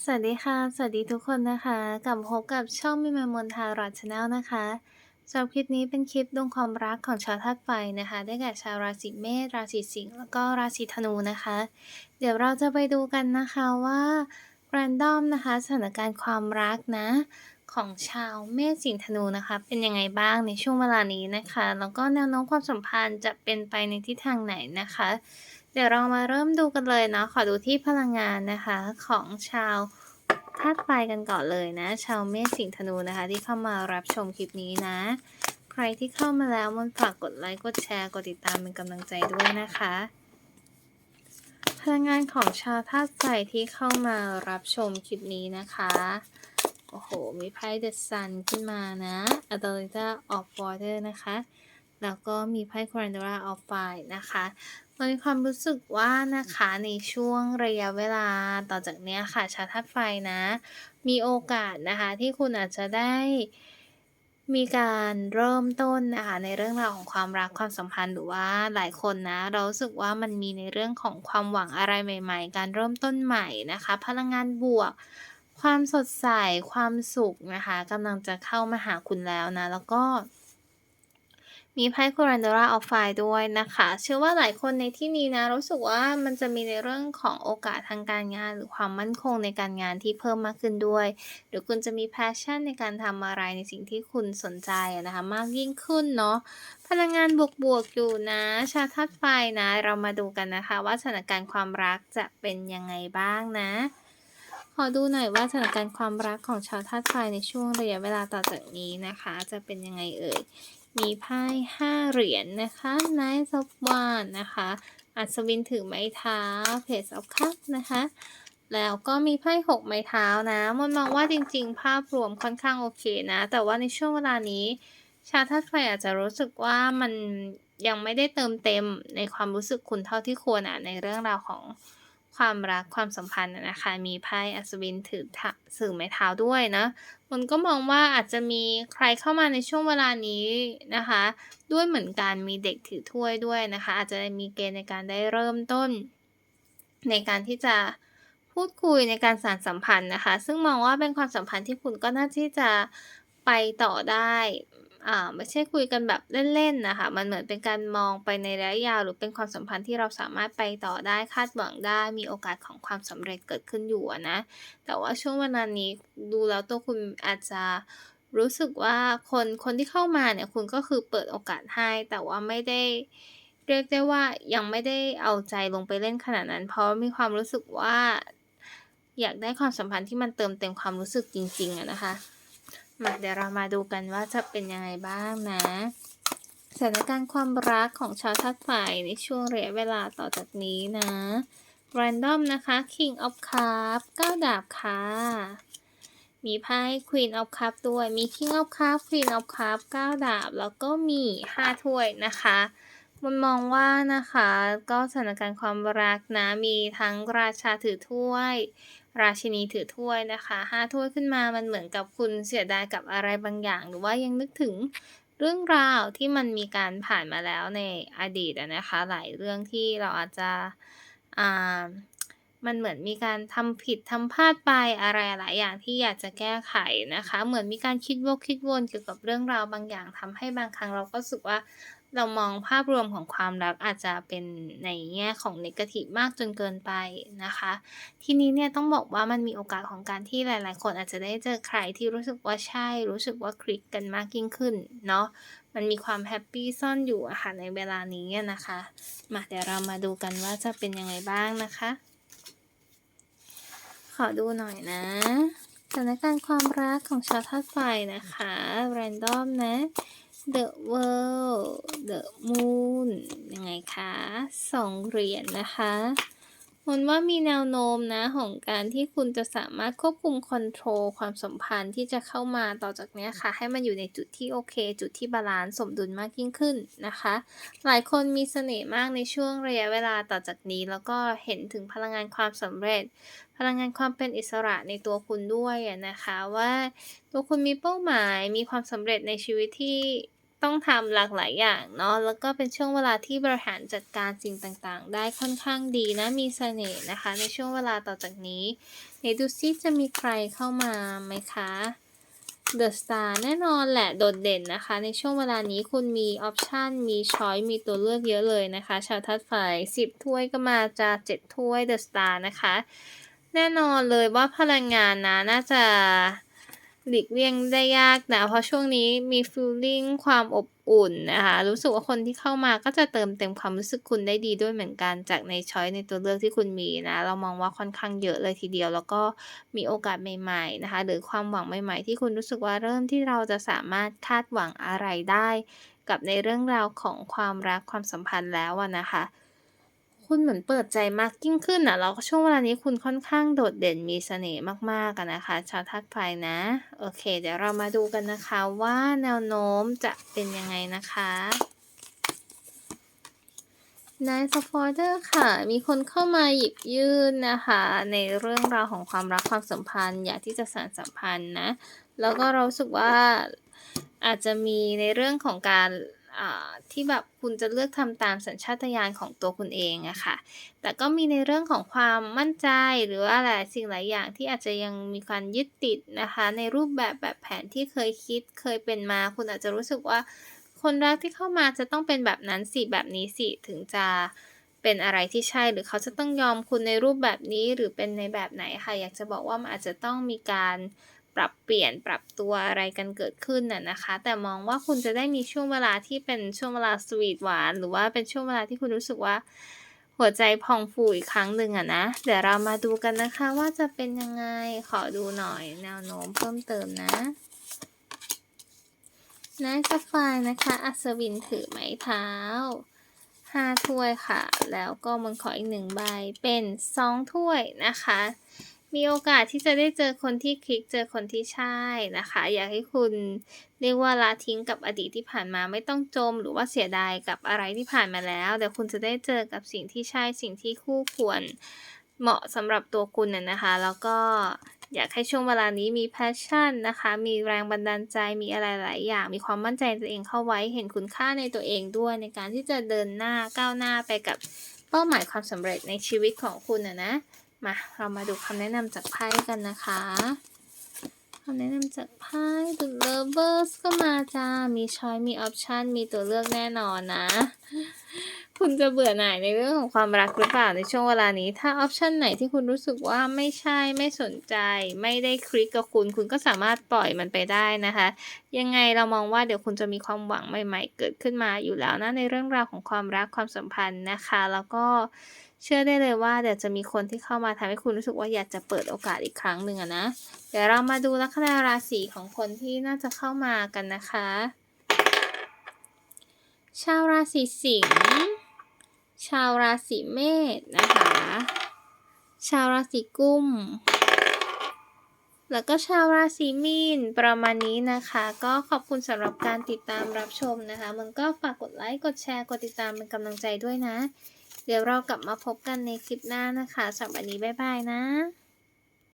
สวัสดีค่ะ สวัสดีทุกคนนะคะ กลับพบกับช่องมิมมนทารอดชาแนลนะคะสำหรับคลิปนี้เป็นคลิปดวงความรักของชาวธาตุไฟนะคะ ได้แก่ชาวราศีเมษ ราศีสิงห์ แล้วก็ราศีธนูนะคะ เดี๋ยวเราจะไปดูกันนะคะว่าแรนดอมนะคะ สถานการณ์ความรักนะ ของชาวเมษสิงห์ธนูนะคะ เป็นยังไงบ้างในช่วงเวลานี้นะคะ แล้วก็แนวโน้มความสัมพันธ์จะเป็นไปในทิศทางไหนนะคะ เดี๋ยวเรามาเริ่มดูกันเลยเนาะขอดูที่พลังงานนะคะของชาวธาตุไฟกันก่อนเลยนะ ชาวเมษสิงห์ธนูนะคะ ที่เข้ามารับชมคลิปนี้นะ ใครที่เข้ามาแล้วมันฝากกดไลค์กดแชร์กดติดตามเป็นกำลังใจด้วยนะคะ พลังงานของชาวธาตุไฟที่เข้ามารับชมคลิปนี้นะคะโอ้โห มีไพ่ The Sun ขึ้นมานะ a d o l i t a of Water นะคะ แล้วก็มีไพ่ c o r a n d o r a of Fire นะคะ มันมีความรู้สึกว่านะคะในช่วงระยะเวลาต่อจากเนี้ยค่ะชาวธาตุไฟนะ มีโอกาสนะคะที่คุณอาจจะได้มีการเริ่มต้นนะคะในเรื่องราวของความรักความสัมพันธ์หรือว่าหลายคนนะ เรารู้สึกว่ามันมีในเรื่องของความหวังอะไรใหม่ ๆ การเริ่มต้นใหม่นะคะ พลังงานบวก ความสดใสความสุขนะคะกำลังจะเข้ามาหาคุณแล้วนะ แล้วก็ มีไพ่ c o r a n d o r a of Fire ด้วยนะคะ เชื่อว่าหลายคนในที่นี้นะ รู้สึกว่ามันจะมีในเรื่องของโอกาสทางการงาน หรือความมั่นคงในการงานที่เพิ่มมากขึ้นด้วย หรือคุณจะมี passion ในการทำอะไรในสิ่งที่คุณสนใจนะคะ มากยิ่งขึ้นเนาะพลังงานบวกๆอยู่นะ ชาวธาตุไฟนะ เรามาดูกันนะคะ ว่าสถานการณ์ความรักจะเป็นยังไงบ้างนะขอดูหน่อยว่าสถานการณ์ความรักของชาวธาตุไฟในช่วงระยะเวลาต่อจากนี้นะคะ จะเป็นยังไงเอ่ย มีไพ่ห้าเหรียญนนะคะ Knight of Wands นะคะ อัศวินถือไม้เท้า Page of Cups นะคะ แล้วก็มีไพ่หกไม้เท้านะมันมองว่าจริง ๆ ภาพรวมค่อนข้างโอเคนะ แต่ว่าในช่วงเวลานี้ ชาวธาตุไฟอาจจะรู้สึกว่ามันยังไม่ได้เติมเต็มในความรู้สึกคุณเท่าที่ควรอะในเรื่องราวของความรักความสัมพันธ์นะคะ มีไพ่อัศวินถือถสื่อไม้เท้าด้วยนะ นก็มองว่าอาจจะมีใครเข้ามาในช่วงเวลานี้นะคะ ด้วยเหมือนกันมีเด็กถือถ้วยด้วยนะคะ อาจจะมีเกณฑ์ในการได้เริ่มต้น ในการที่จะพูดคุยในการสานสัมพันธ์นะคะ ซึ่งมองว่าเป็นความสัมพันธ์ที่คุณก็น่าที่จะไปต่อได้ อ่าไม่ใช่คุยกันแบบเล่นๆนะคะมันเหมือนเป็นการมองไปในระยะยาว หรือเป็นความสัมพันธ์ที่เราสามารถไปต่อได้คาดหวังได้ มีโอกาสของความสำเร็จเกิดขึ้นอยู่นะ แต่ว่าช่วงเวลานี้ดูแล้วตัวคุณอาจจะรู้สึกว่าคนคนที่เข้ามาเนี่ยคุณก็คือเปิดโอกาสให้ แต่ว่าไม่ได้เรียกได้ว่ายังไม่ได้เอาใจลงไปเล่นขนาดนั้น เพราะมีความรู้สึกว่า อยากได้ความสัมพันธ์ที่มันเติมเต็มความรู้สึกจริงๆอะนะคะ มาเดี๋ยวเรามาดูกันว่าจะเป็นยังไงบ้างนะ สถานการณ์ความรักของชาวธาตุไฟในช่วงระยะเวลาต่อจากนี้นะ random นะคะ king of cup 9ดาบค่ะ มีไพ่ queen of cup ด้วย มี king of cup queen of cup 9ดาบ แล้วก็มี 5 ถ้วยนะคะมันมองว่านะคะ ก็สถานการณ์ความรักนะ มีทั้งราชาถือถ้วย ราชินีถือถ้วยนะคะห้าถ้วยขึ้นมามันเหมือนกับคุณเสียดายกับอะไรบางอย่าง หรือว่ายังนึกถึงเรื่องราวที่มันมีการผ่านมาแล้วในอดีตนะคะ หลายเรื่องที่เราอาจจะอ่ามันเหมือนมีการทำผิดทำพลาดไปอะไรหลายอย่างที่อยากจะแก้ไขนะคะ เหมือนมีการคิดวกคิดวนเกี่ยวกับเรื่องราวบางอย่างทำให้บางครั้งเราก็รู้สึกว่า เรามองภาพรวมของความรักอาจจะเป็นในแง่ของเนกาทีฟมากจนเกินไปนะคะ ทีนี้เนี่ยต้องบอกว่ามันมีโอกาสของการที่หลาย ๆ คนอาจจะได้เจอใครที่รู้สึกว่าใช่ รู้สึกว่าคลิกกันมากยิ่งขึ้นเนาะมันมีความแฮปปี้ซ่อนอยู่อะค่ะในเวลานี้นะคะ มาเดี๋ยวเรามาดูกันว่าจะเป็นยังไงบ้างนะคะ ขอดูหน่อยนะสถานการณ์ความรักของชาวธาตุไฟนะคะ random นะ the world the moon ยังไงคะสองเหรียญนะคะมันว่ามีแนวโน้มนะของการที่คุณจะสามารถควบคุมคอนโทรลความสัมพันธ์ที่จะเข้ามาต่อจากนี้ค่ะ ให้มันอยู่ในจุดที่โอเค จุดที่บาลานซ์สมดุลมากยิ่งขึ้นนะคะ หลายคนมีเสน่ห์มากในช่วงระยะเวลาต่อจากนี้ แล้วก็เห็นถึงพลังงานความสำเร็จ ลังงานความเป็นอิสระในตัวคุณด้วยอะนะคะว่าตัวคุณมีเป้าหมายมีความสำเร็จในชีวิตที่ต้องทำหลากหลายอย่างเนาะแล้วก็เป็นช่วงเวลาที่บริหารจัดการสิ่งต่างๆ ได้ค่อนข้างดีนะมีเสน่ห์นะคะ ในช่วงเวลาต่อจากนี้ไหนดูซิจะมีใครเข้ามาไหมคะ The Star แน่นอนแหละโดดเด่นนะคะ ในช่วงเวลานี้คุณมีออปชันมีช้อยมีตัวเลือกเยอะเลยนะคะ ชาวทัดไฟ10 ถ้วยก็มาจะ7ถ้วย The Star นะคะ แน่นอนเลยว่าพลังงานนะน่าจะหลีกเลี่ยงได้ยากนะ เพราะช่วงนี้มี feeling ความอบอุ่นนะคะ รู้สึกว่าคนที่เข้ามาก็จะเติมเต็มความรู้สึกคุณได้ดีด้วยเหมือนกันจากในช้อยในตัวเลือกที่คุณมีนะ เรามองว่าค่อนข้างเยอะเลยทีเดียว แล้วก็มีโอกาสใหม่ ๆนะคะ หรือความหวังใหม่ ๆ ที่คุณรู้สึกว่าเริ่มที่เราจะสามารถคาดหวังอะไรได้ กับในเรื่องราวของความรักความสัมพันธ์แล้วนะคะ คุณเหมือนเปิดใจมากยิ่งขึ้นน่ะ แล้วก็ช่วงเวลานี้คุณค่อนข้างโดดเด่นมีเสน่ห์มากๆอะนะคะ ชาวธาตุไฟนะ โอเค เดี๋ยวเรามาดูกันนะคะว่าแนวโน้มจะเป็นยังไงนะคะ Nine of Orders ค่ะ มีคนเข้ามาหยิบยื่นนะคะ ในเรื่องราวของความรักความสัมพันธ์ อยากที่จะสานสัมพันธ์นะ แล้วก็เราสึกว่าอาจจะมีในเรื่องของการ ที่แบบคุณจะเลือกทำตามสัญชาตญาณของตัวคุณเองอะค่ะ แต่ก็มีในเรื่องของความมั่นใจหรือว่าหลายสิ่งหลายอย่างที่อาจจะยังมีการยึดติดนะคะ ในรูปแบบแบบแผนที่เคยคิดเคยเป็นมา คุณอาจจะรู้สึกว่า คนรักที่เข้ามาจะต้องเป็นแบบนั้นสิแบบนี้สิถึงจะเป็นอะไรที่ใช่หรือเขาจะต้องยอมคุณในรูปแบบนี้หรือเป็นในแบบไหนค่ะ อยากจะบอกว่ามันอาจจะต้องมีการ ปรับเปลี่ยนปรับตัวอะไรกันเกิดขึ้นน่ะนะคะ แต่มองว่าคุณจะได้มีช่วงเวลาที่เป็นช่วงเวลาสวีทหวาน หรือว่าเป็นช่วงเวลาที่คุณรู้สึกว่า หัวใจพองฟูอีกครั้งหนึ่งอะนะ เดี๋ยวเรามาดูกันนะคะว่าจะเป็นยังไงขอดูหน่อยแนวโน้มเพิ่มเติมนะนายสฟายนะคะ อัศวินถือไม้เท้าห้าถ้วยค่ะ แล้วก็มันขออีกหนึ่งใบเป็นสองถ้วยนะคะ มีโอกาสที่จะได้เจอคนที่คลิกเจอคนที่ใช่นะคะ อยากให้คุณเรียกว่าละทิ้งกับอดีตที่ผ่านมาไม่ต้องจม หรือว่าเสียดายกับอะไรที่ผ่านมาแล้วเดี๋ยวคุณจะได้เจอกับสิ่งที่ใช่สิ่งที่คู่ควรเหมาะสำหรับตัวคุณน่ะนะคะ แล้วก็อยากให้ช่วงเวลานี้มีแพชชั่นนะคะ มีแรงบันดาลใจ มีอะไรหลายอย่าง มีความมั่นใจตัวเองเข้าไว้ เห็นคุณค่าในตัวเองด้วย ในการที่จะเดินหน้าก้าวหน้าไปกับเป้าหมายความสำเร็จในชีวิตของคุณนะนะ มา เรามาดูคำแนะนำจากไพ่กันนะคะคำแนะนำจากไพ่ The Lovers ก็มาจ้า มีช้อยมีออปชันมีตัวเลือกแน่นอนนะ คุณจะเบื่อหน่ายในเรื่องของความรักหรือเปล่าในช่วงเวลานี้ ถ้าออปชันไหนที่คุณรู้สึกว่าไม่ใช่ไม่สนใจ ไม่ได้คลิกกับคุณ คุณก็สามารถปล่อยมันไปได้นะคะ ยังไงเรามองว่าเดี๋ยวคุณจะมีความหวังใหม่ ๆ เกิดขึ้นมาอยู่แล้วนะในเรื่องราวของความรักความสัมพันธ์นะคะ แล้วก็ เชื่อได้เลยว่าเดี๋ยวจะมีคนที่เข้ามาทำให้คุณรู้สึกว่าอยากจะเปิดโอกาสอีกครั้งหนึ่งนะ เดี๋ยวเรามาดูลัคนาราศีของคนที่น่าจะเข้ามากันนะคะ ชาวราศีสิงห์ชาวราศีเมษนะคะ ชาวราศีกุมแล้วก็ชาวราศีมีนประมาณนี้นะคะ ก็ขอบคุณสำหรับการติดตามรับชมนะคะ มันก็ฝากกดไลค์ กดแชร์ กดติดตามเป็นกำลังใจด้วยนะ เดี๋ยวเรากลับมาพบกันในคลิปหน้านะคะสำหรับวันนี้บ๊ายบายนะ